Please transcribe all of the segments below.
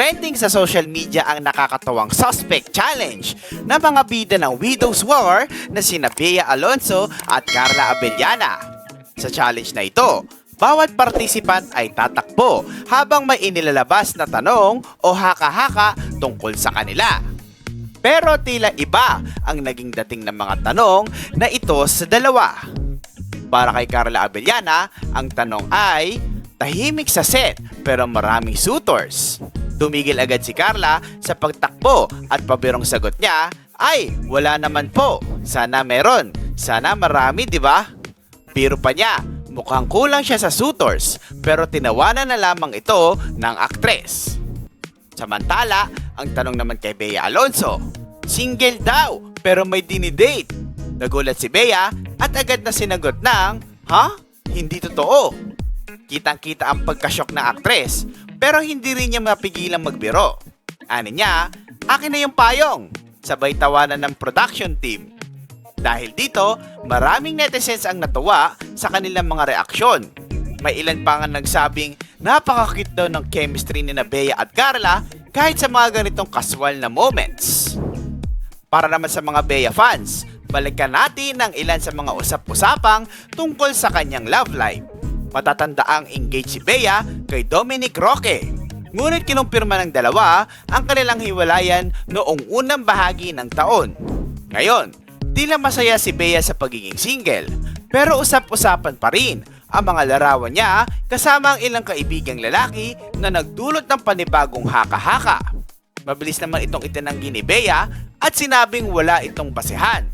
Trending sa social media ang nakakatawang Suspect Challenge na mga bida ng Widow's War na sina Bea Alonso at Carla Abellana. Sa challenge na ito, bawat participant ay tatakbo habang may inilalabas na tanong o haka-haka tungkol sa kanila. Pero tila iba ang naging dating ng mga tanong na ito sa dalawa. Para kay Carla Abellana, ang tanong ay, tahimik sa set pero maraming suitors. Tumigil agad si Carla sa pagtakbo at pabirong sagot niya ay wala naman po. Sana meron. Sana marami, di ba? Biro pa niya, mukhang kulang siya sa suitors pero tinawanan na lamang ito ng aktres. Samantala, ang tanong naman kay Bea Alonso, single daw pero may dinidate. Nagulat si Bea at agad na sinagot ng, Ha? Hindi totoo. Kitang-kita ang pagkasyok ng aktres pero hindi rin niya mapigilang magbiro. Ani niya, akin na yung payong. Sabay tawanan ng production team. Dahil dito, maraming netizens ang natuwa sa kanilang mga reaksyon. May ilan pa nga nagsabing napaka-cute daw ng chemistry ni Bea at Carla kahit sa mga ganitong casual na moments. Para naman sa mga Bea fans, balikan natin ang ilan sa mga usap-usapang tungkol sa kanyang love life. Matatanda ang engaged si Bea kay Dominic Roque. Ngunit kinumpirma ng dalawa ang kanilang hiwalayan noong unang bahagi ng taon. Ngayon, tila masaya si Bea sa pagiging single, pero usap-usapan pa rin ang mga larawan niya kasama ang ilang kaibigang lalaki na nagdulot ng panibagong haka-haka. Mabilis naman itong itinanggi ni Bea at sinabing wala itong basehan.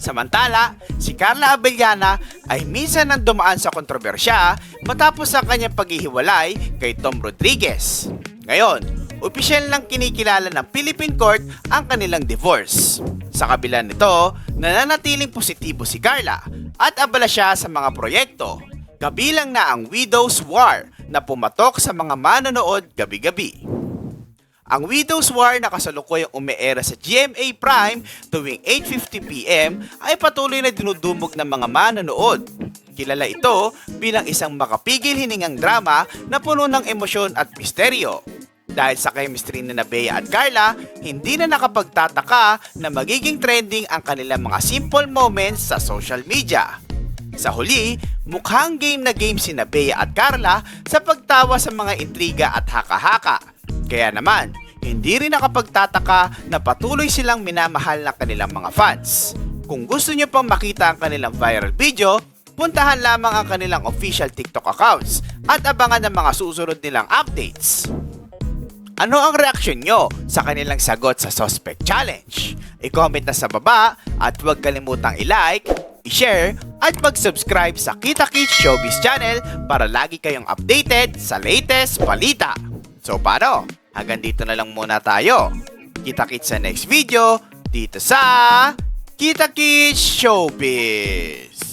Samantala, si Carla Abellana ay minsan nang dumaan sa kontrobersya matapos sa kanyang paghihiwalay kay Tom Rodriguez. Ngayon, opisyal lang kinikilala ng Philippine Court ang kanilang divorce. Sa kabila nito, nananatiling positibo si Carla at abala siya sa mga proyekto. Kabilang na ang Widow's War na pumatok sa mga manonood gabi-gabi. Ang Widow's War na kasalukuyang umeera sa GMA Prime tuwing 8.50pm ay patuloy na dinudumog ng mga manonood. Kilala ito bilang isang makapigil hiningang drama na puno ng emosyon at misteryo. Dahil sa chemistry ni na Bea at Carla, hindi na nakapagtataka na magiging trending ang kanilang mga simple moments sa social media. Sa huli, mukhang game na game si Bea at Carla sa pagtawa sa mga intriga at haka-haka. Kaya naman, hindi rin nakapagtataka na patuloy silang minamahal ng kanilang mga fans. Kung gusto nyo pang makita ang kanilang viral video, puntahan lamang ang kanilang official TikTok accounts at abangan ang mga susunod nilang updates. Ano ang reaksyon nyo sa kanilang sagot sa Suspect Challenge? I-comment na sa baba at huwag kalimutang i-like, i-share at mag-subscribe sa Kita Kids Showbiz Channel para lagi kayong updated sa latest balita. So paano? Hanggang dito na lang muna tayo. Kita Kids sa next video dito sa Kita Kids Showbiz.